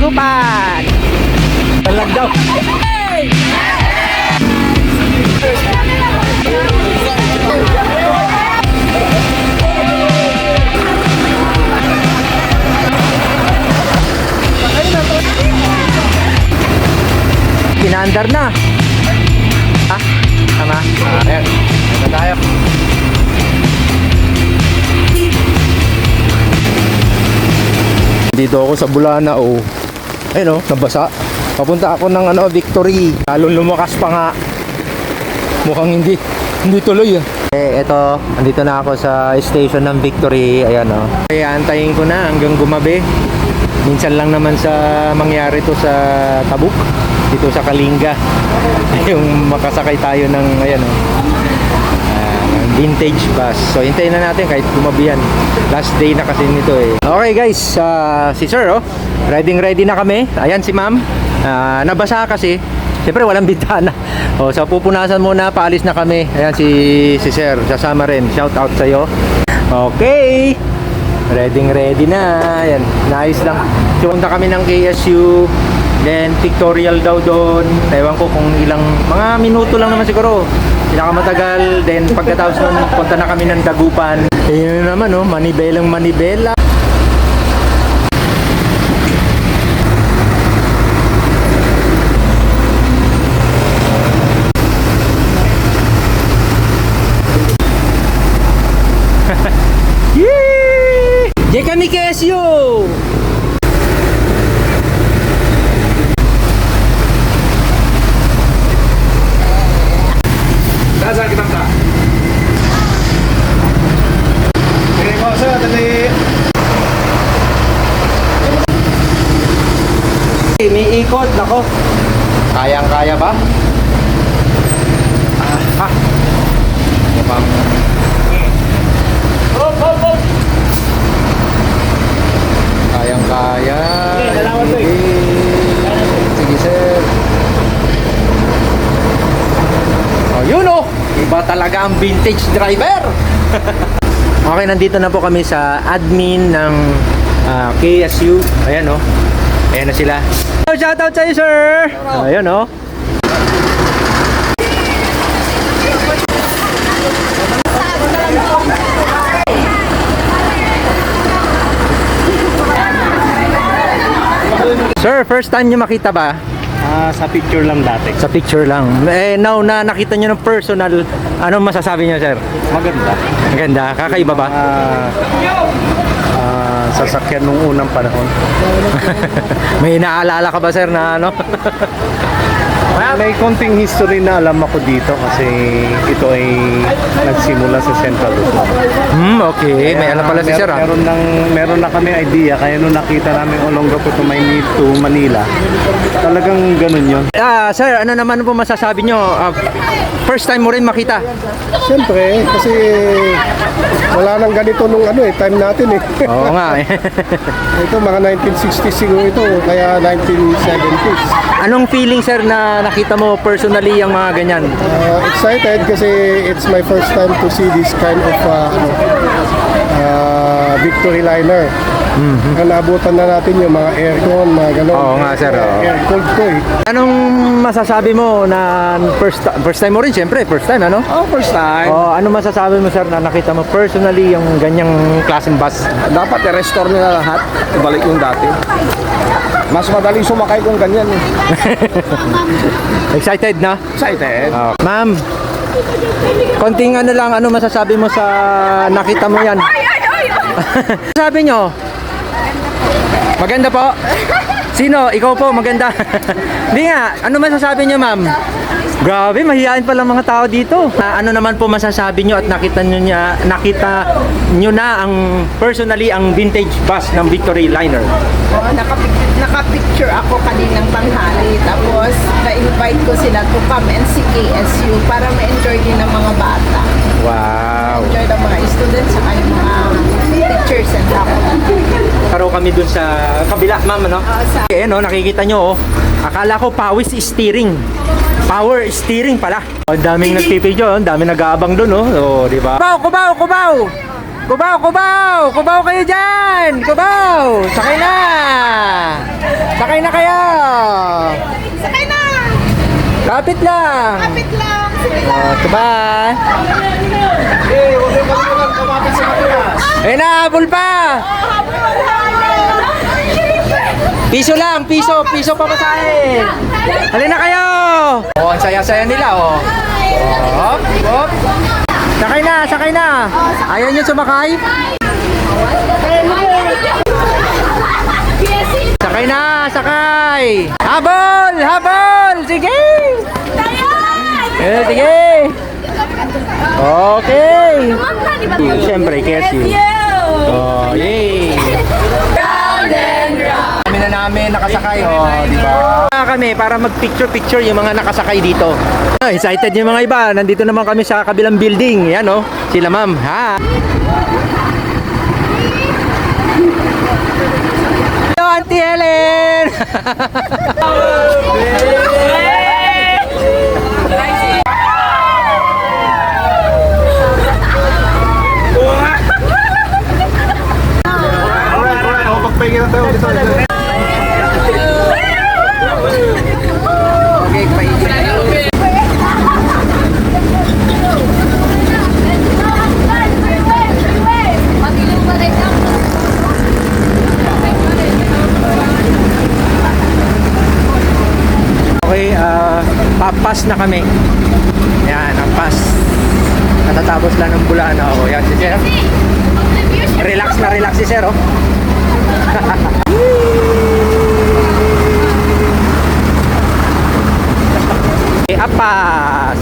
Dagupan! Talag daw. Pinaandar na. Ah, tama. Ah, ayan. Ito tayo. Dito ako sa Bulana oh. Ayun oh, nabasa. Papunta ako ng ano, Victory. Lalong lumakas pa nga. Mukhang hindi hindi tuloy ah. Eh, eto, andito na ako sa station ng Victory. Ayan oh. Kaya antayin ko na hanggang gumabi. Minsan lang naman sa mangyari to sa Tabuk. Dito sa Kalinga. Yung makasakay tayo ng ayan oh. Vintage bus. So hintayin na natin kahit gumabi yan. Last day na kasi nito eh. Okay guys, ah, si Sir oh. Ready ready na kami. Ayan si Ma'am. Ah, nabasa kasi. Siyempre walang bintana. Oh, so pupunasan muna, paalis na kami. Ayan si si Sir, sasama rin. Shout out sa iyo. Okay. Ready ready na. Ayan, nice lang. Punta kami ng KSU. Then pictorial daw doon. Ewan ko kung ilang mga minuto lang naman siguro. Pinakamatagal. Then pagkatapos nun, punta na kami ng Dagupan. Ayun na naman, oh, manibelang manibela. Yee! Diyan kami KSU! Saan kita ka? Sige po, sir. Dali. May ikot, nako. Kayang-kaya ba? Ah, ha. Ano pa? Hop, hop, hop. Kayang-kaya. Okay, eh. Sige. Sir. Oh, yun oh. Iba talaga ang vintage driver. okay, nandito na po kami sa admin ng ah, KSU. Ayan oh. Ayan na sila. Oh, shout out sa iyo, sir. Ayan oh. Sir, first time niyo makita ba? Ah, sa picture lang dati. Sa picture lang. Eh, now na nakita niyo ng personal, ano masasabi niyo, sir? Maganda. Maganda, kakaiba ba? Ah, ah, sasakyan nung unang panahon. May naalala ka ba, sir, na ano? May konting history na alam ako dito kasi ito ay nagsimula sa Central Luzon. hmm, okay. May alam pala si sir, ah. Meron, ng, meron na kami idea kaya nung nakita namin Olongapo to Maynila to Manila, talagang ganun yun. Ah, sir, ano naman po masasabi niyo? Ah, first time mo rin makita. Siyempre, kasi wala nang ganito nung ano eh, time natin eh. Oo nga. eh. ito mga 1960s siguro ito, kaya 1970s. Anong feeling, sir, na nakita mo personally yung mga ganyan? Uh, excited kasi it's my first time to see this kind of uh, ano, uh, victory liner. Mm-hmm. naabutan na natin yung mga aircon, mga gano'n. Oo nga, sir. Air cold to eh. Anong masasabi mo na first first time mo rin, siyempre, first time, ano? Oh, first time. Oh, ano masasabi mo, sir, na nakita mo personally yung ganyang klaseng bus? Dapat i-restore nila lahat, ibalik yung dati. Mas madaling sumakay kung ganyan eh. Excited na? Excited. Oh. Ma'am, konting ano lang, ano masasabi mo sa nakita mo yan? Sabi nyo? Maganda po? Sino? Ikaw po, maganda. Hindi nga, ano masasabi nyo ma'am? Grabe, mahihain pala mga tao dito. Ah, ano naman po masasabi nyo at nakita nyo, niya, nakita nyo na ang personally ang vintage bus ng Victory Liner? Oo, nakapicture, nakapicture ako kaninang tanghali. Tapos, na-invite ko sila to come and see KSU para ma-enjoy din ng mga bata. Wow! Enjoy ng mga students sa mga pictures and documents. Paro kami dun sa kabila, ma'am, ano? Sa Eh, no, nakikita nyo, oh. Akala ko pawis steering. Power steering pala. Oh, Ang daming nagpipidyo, ang daming nag-aabang doon, oh. Oh, di ba? Kubaw, kubaw, kubaw! Kubaw, kubaw! Kubaw kayo dyan! Kubaw! Sakay na! Sakay na kayo! Sakay na! Kapit lang! Kapit lang! Sige lang! Oh, bye! Eh, huwag kayo kalimutan kumapit sa kapila. Ayun na, habol pa! Piso lang, piso, piso pa masahe. Halina kayo! Oh, ang saya-saya nila, oh. Hop, hop. Sakay na, sakay na. Ayaw niyo sumakay? Sakay na, sakay. Habol, habol. Sige. Eh, sige. Okay. Siyempre, KSU. Oh, yay! Kami na namin nakasakay, oh, di ba? Kami para mag-picture-picture yung mga nakasakay dito. Ah, Excited yung mga iba. Nandito naman kami sa kabilang building. Yan, oh. Sila, ma'am. Ha? Hello, Auntie Helen! magpahinga na tayo. Dito, okay, pahinga. Okay, ah, papas na kami. Yan, ang pas. Natatapos lang ng bulan. Oh, yan si Sir. Relax na relax si Sir, oh. Okay, apas.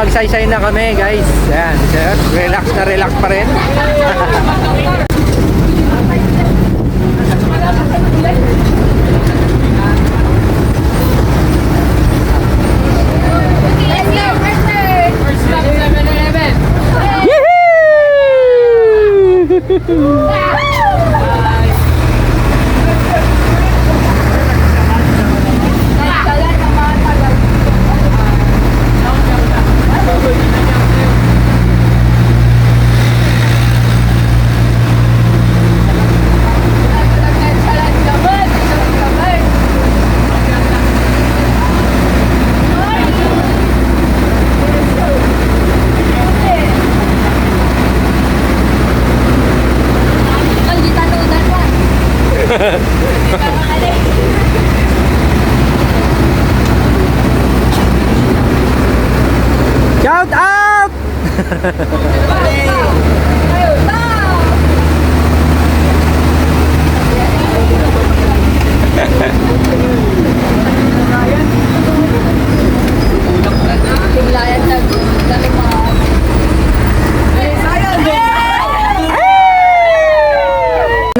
Magsaysay na kami, guys. Yan, Sir. Relax na relax pa rin. Na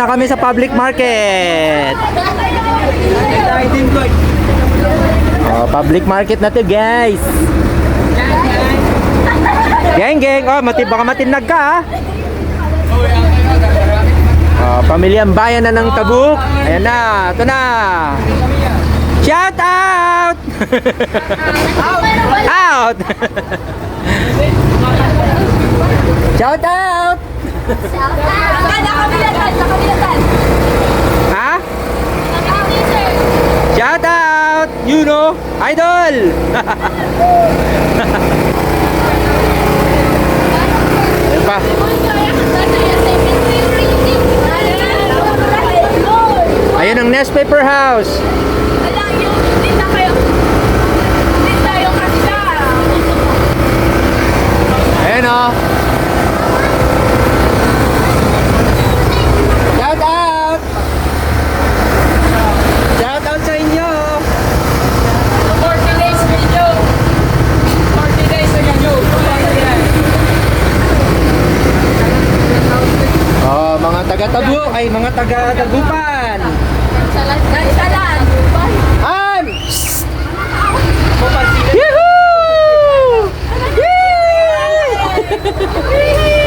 kami sa public market. Oh, public market na to, guys. Geng, geng. Oh, mati baka matinag ka, ha? Oh, pamilyang bayan na ng Tabuk. Ayan na, ito na. Shout out! out! Shout out! Ha? Shout out! You know, idol! Ayan pa. Ayan ang Nest Paper House. Ayan o. Shout out! Shout out sa inyo! Mga taga-tabu, ay mga taga-tagupan. An! Yahoo! Shout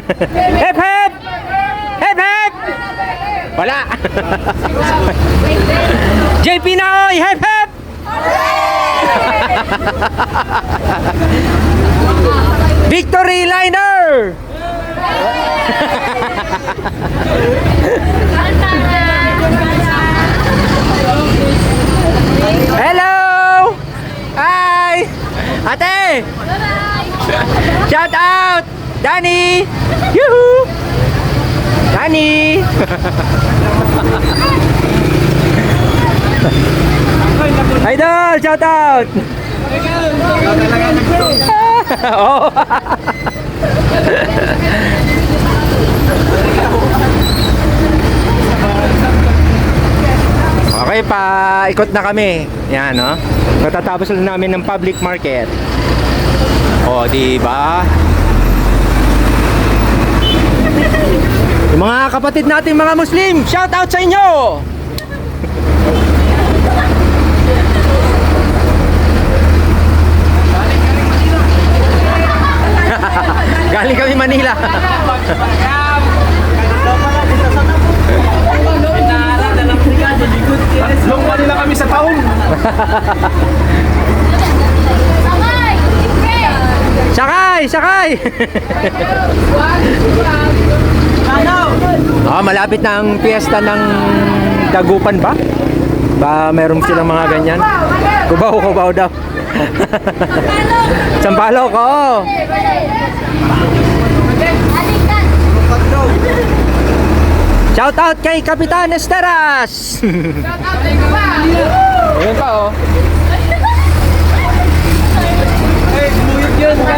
hep hep! Hep hep! Wala! JP Naoy, hep hep! Victory Liner! Hello! Hi! Ate! Shout out! Danny! Yoo-hoo! Danny! Idol! Shout out! Oo. Okay, pa ikot na kami. Yan, no? Katatapos lang namin ng public market. O, di ba? Yung mga kapatid natin mga Muslim, shout out sa inyo! Galing kami Manila. Long pa nila kami sa taon. Sakay! Sakay! Ah, malapit na ang piyesta ng Dagupan ba? Ba meron silang mga ganyan? Kubaw, kubaw daw. Sampalok, oo. Shout out kay Kapitan Esteras! Ayun pa, oh. Na,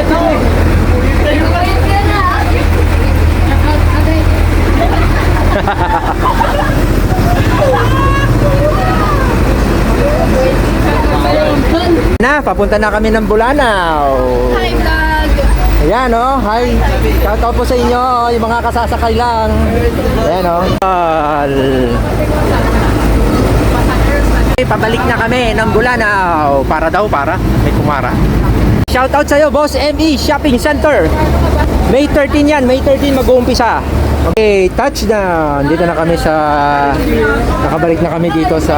papunta na kami ng Bulanao. Hi, vlog! Ayan, oh. Hi. Shout out po sa inyo, yung mga kasasakay lang. Ayan, oh. Al. Okay, Pabalik na kami ng Bulanao. Para daw, para. May kumara. Shout out sa'yo, Boss ME Shopping Center. May 13 yan. May 13 mag-uumpisa. Okay, touchdown. Dito na kami sa... Nakabalik na kami dito sa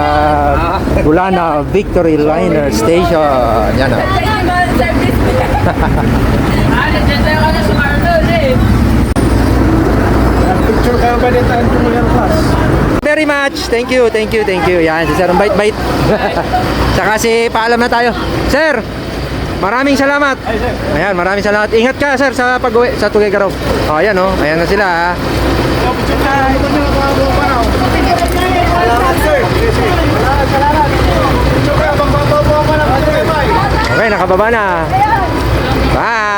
Bulana Victory Liner Station. Yan, oh. Picture ka ba nito ang Royal Class? Very much. Thank you, thank you, thank you. Yan, si Sir, ang bait-bait. Tsaka si paalam na tayo. Sir, maraming salamat. Ayan, maraming salamat. Ingat ka, sir, sa pag-uwi sa Tuguegarao. Oh, ayan, oh. Ayan na sila, ha. Bye. Okay, nakababa na. Bye!